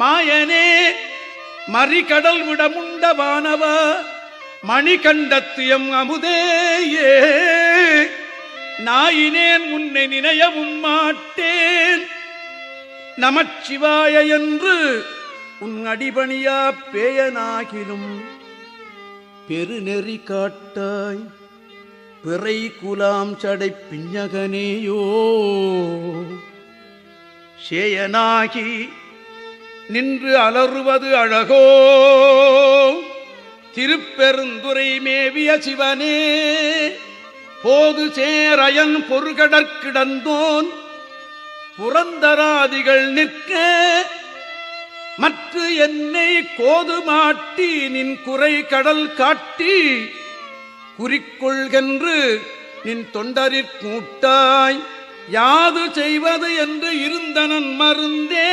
மாயனே மறிகடல் விடமுண்ட வானவா மணிகண்டத்தியம் அமுதேயே. நாயினேன் உன்னை நினையவும் மாட்டேன். நமச்சிவாய என்று உன் அடிபணியா பேயனாகிலும் பெருநெறி காட்டாய் பிறை குலாம் சடை பிஞ்சகனேயோ. சேயனாகி நின்று அலறுவது அழகோ? திருப்பெருந்துரை மேவிய சிவனே போது சேரயன் பொறுகடற்கிடந்தோன் புரந்தராதிகள் நிற்க மற்ற என்னை கோது மாட்டி நின் குறை கடல் காட்டி குறிக்கொள்கென்று நின் தொண்டரிற் கூட்டாய் யாது செய்வது என்று இருந்தனன் மருந்தே